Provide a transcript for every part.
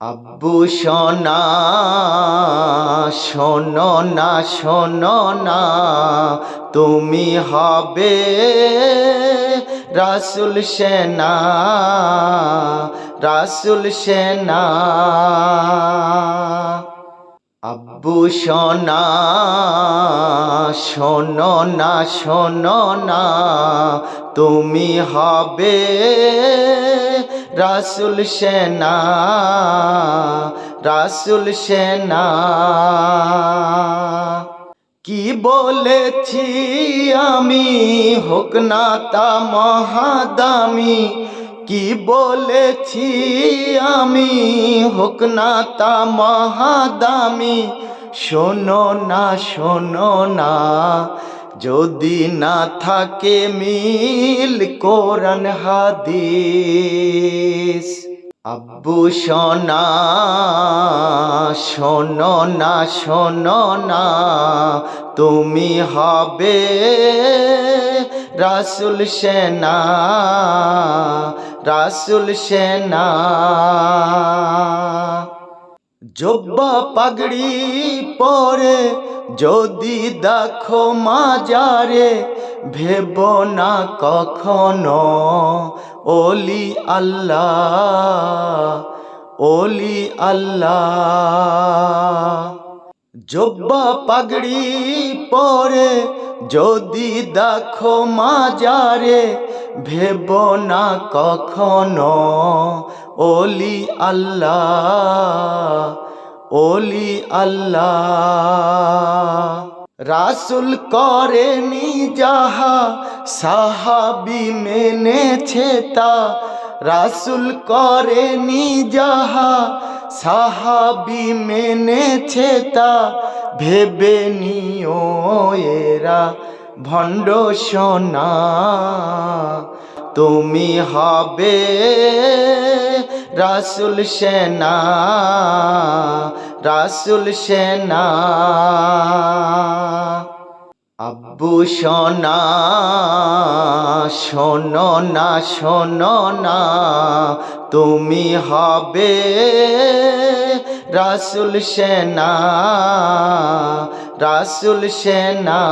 আব্বু সোনা শোনো না শোনো না, তুমি হবে রাসুল সেনা রাসুল সেনা। আব্বু সোনা শোনো না শোনো না, তুমি হবে রাসুল সেনা রাসুল সেনা। কি বলেছি আমি? হোক না তা মহাদামি। কি বলেছি আমি? হোক না তা মহাদামি। শোনো না শোনো না যদি না থাকে মিল কোরআন হাদিস। আব্বু সোনা শোনো না শোনো না, তুমি হবে রাসুল সেনা রাসুল সেনা। জব্বা পাগড়ি পরে, যদি দেখো মাজারে, ভেব না কখনো, ওলি আল্লাহ ওলি আল্লাহ। জব্বা পাগড়ি পরে, যদি দেখো মাজারে, ভেব না কখনো ওলি আল্লাহ ওলি আল্লাহ। রাসুল করেনি যাহা, সাহাবি মেনেছে তা। রাসুল করেনি যাহা, সাহাবি মেনেছে তা। ভেবে নিও এরা ভণ্ড সোনা। তুমি হবে রাসুল সেনা রাসুল সেনা। আব্বু সোনা, শোনো না শোনো না, তুমি হবে রাসুল সেনা রাসুল সেনা।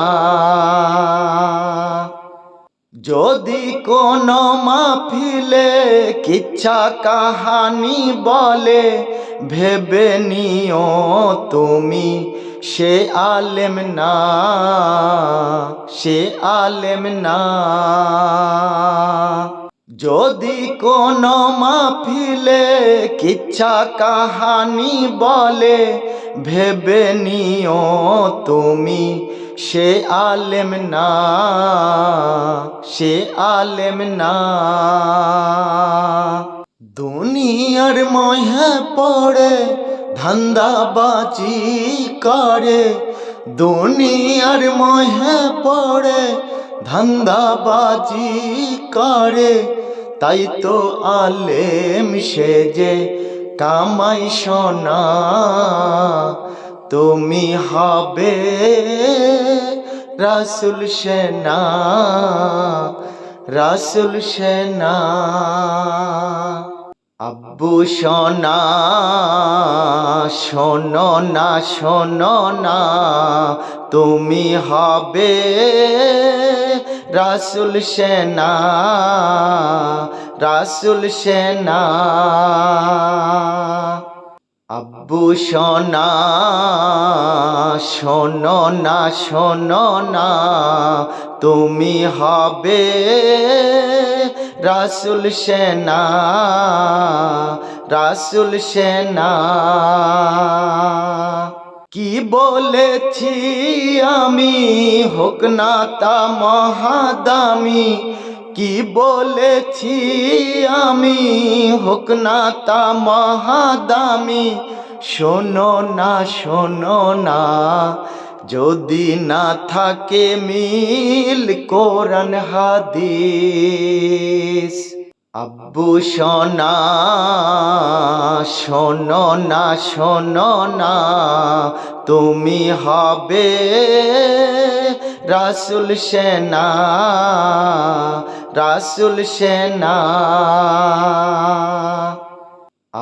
যদি কোন মাফিলে কিচ্ছা কাহানি বলে, ভেবে নিও তুমি, সে আলেম না, সে আলেম না। যদি কোন মাফিলে কিচ্ছা কাহানি বলে, ভেবে নিও তুমি, সে আলেম না। সে আলেম না। দুনিয়ার মহে পড়ে ধান্দাবাজি করে। দুনিয়ার মহে পড়ে ধান্দাবাজি করে। তাই তো আলেম সেজে কামাই সোনা। তুমি হবে রাসুল সেনা রাসুল সেনা। আব্বু সোনা, শোনো না শোনো না, তুমি হবে রাসুল সেনা রাসুল সেনা। আব্বু সোনা শোনো না শোনো না, তুমি হবে রাসুল সেনা রাসুল সেনা। কি বলেছি আমি? হোক না তা মহাদামি কি বলেছি আমি? হোক না তা মহাদামি। শোনো না শোনো না, যদি না থাকে মিল কোরআন হাদিস। আব্বু সোনা শোনো না শোনো না, তুমি হবে রাসুল সেনা। রাসুল সেনা।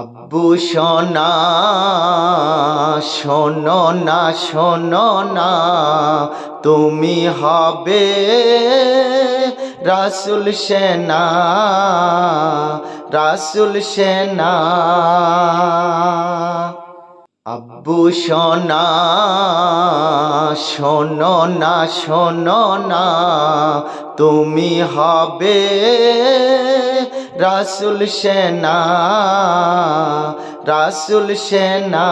আব্বু সোনা শোনো না শোনো না তুমি হবে রাসুল সেনা রাসুল সেনা। আব্বু সোনা শোনো না শোনো না তুমি হবে রাসুল সেনা রাসুল সেনা।